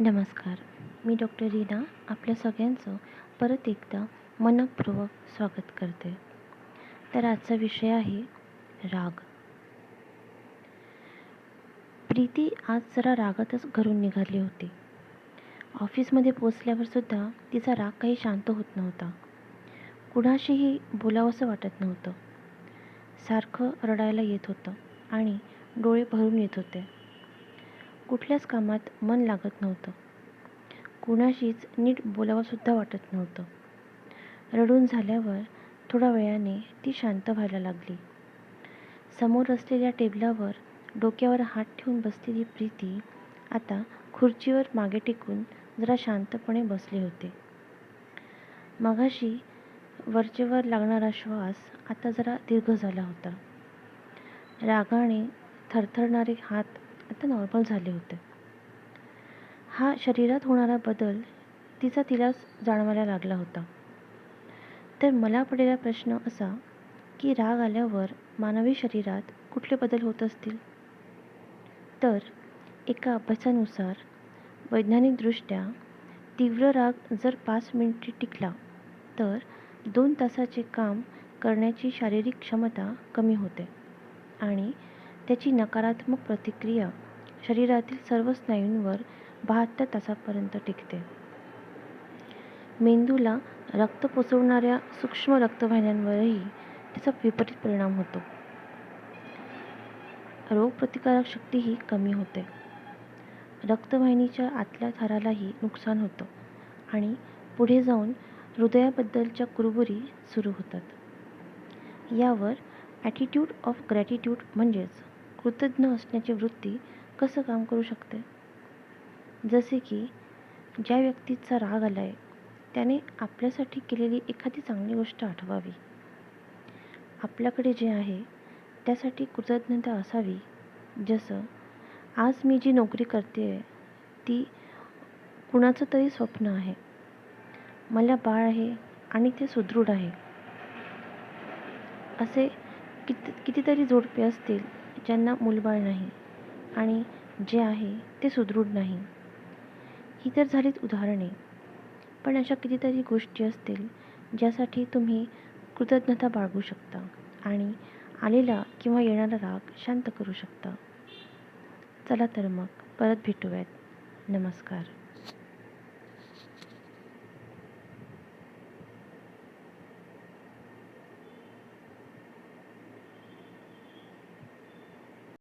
नमस्कार. मी डॉक्टर रीना आपल्या सगळ्यांचं परत एकदा मनपूर्वक स्वागत करते. तर आजचा विषय आहे राग. प्रीती आज जरा रागातच घरून निघाली होती. ऑफिसमध्ये पोचल्यावर सुद्धा तिचा राग काही शांत होत नव्हता. कुणाशीही बोलावंसं वाटत नव्हतं. सारखं रडायला येत होतं आणि डोळे भरून येत होते. कुठल्याच कामात मन लागत नव्हतं. कुणाशीच नीट बोलावंसुद्धा वाटत नव्हतं. रडून झाल्यावर थोड्या वेळाने ती शांत व्हायला लागली. समोर असलेल्या टेबलावर डोक्यावर हात ठेवून बसलेली प्रीती आता खुर्चीवर मागे टेकून जरा शांतपणे बसले होते. मघाशी वरचेवर लागणारा श्वास आता जरा दीर्घ झाला होता. रागाने थरथरणारे हात आता नॉर्मल झाले होते. हा शरीरात होणारा बदल तिचा तिला जाणवायला लागला होता. तर मला पडलेला प्रश्न असा की राग आल्यावर मानवी शरीरात कुठले बदल होत असतील? तर एका अभ्यासानुसार वैज्ञानिकदृष्ट्या तीव्र राग जर पाच मिनिटे टिकला तर दोन तासाचे काम करण्याची शारीरिक क्षमता कमी होते आणि त्याची नकारात्मक प्रतिक्रिया शरीरातील सर्व स्नायूंवर बहात्तर तासापर्यंत टिकते. मेंदूला रक्त पोचवणाऱ्या सूक्ष्म रक्तवाहिन्यांवरही त्याचा विपरीत परिणाम होतो. रोगप्रतिकारक शक्तीही कमी होते. रक्तवाहिनीच्या आतल्या थरालाही नुकसान होतं आणि पुढे जाऊन हृदयाबद्दलच्या कुरबुरी सुरू होतात. यावर ॲटिट्यूड ऑफ ग्रॅटिट्यूड म्हणजेच कृतज्ञ असण्याची वृत्ती कसं काम करू शकते? जसे की ज्या व्यक्तीचा राग आला आहे त्याने आपल्यासाठी केलेली एखादी चांगली गोष्ट आठवावी. आपल्याकडे जे आहे त्यासाठी कृतज्ञता असावी. जसं आज मी जी नोकरी करते आहे ती कुणाचं तरी स्वप्न आहे. मला बाळ आहे आणि ते सुदृढ आहे. असे किती कितीतरी जोडपे असतील ज्यांना मूलबाळ नाही आणि जे आहे ते सुदृढ नाही. ही तर झालीच उदाहरणे. पण अशा कितीतरी गोष्टी असतील ज्यासाठी तुम्ही कृतज्ञता बाळगू शकता आणि आलेला किंवा येणारा राग शांत करू शकता. चला तर मग परत भेटूयात. नमस्कार.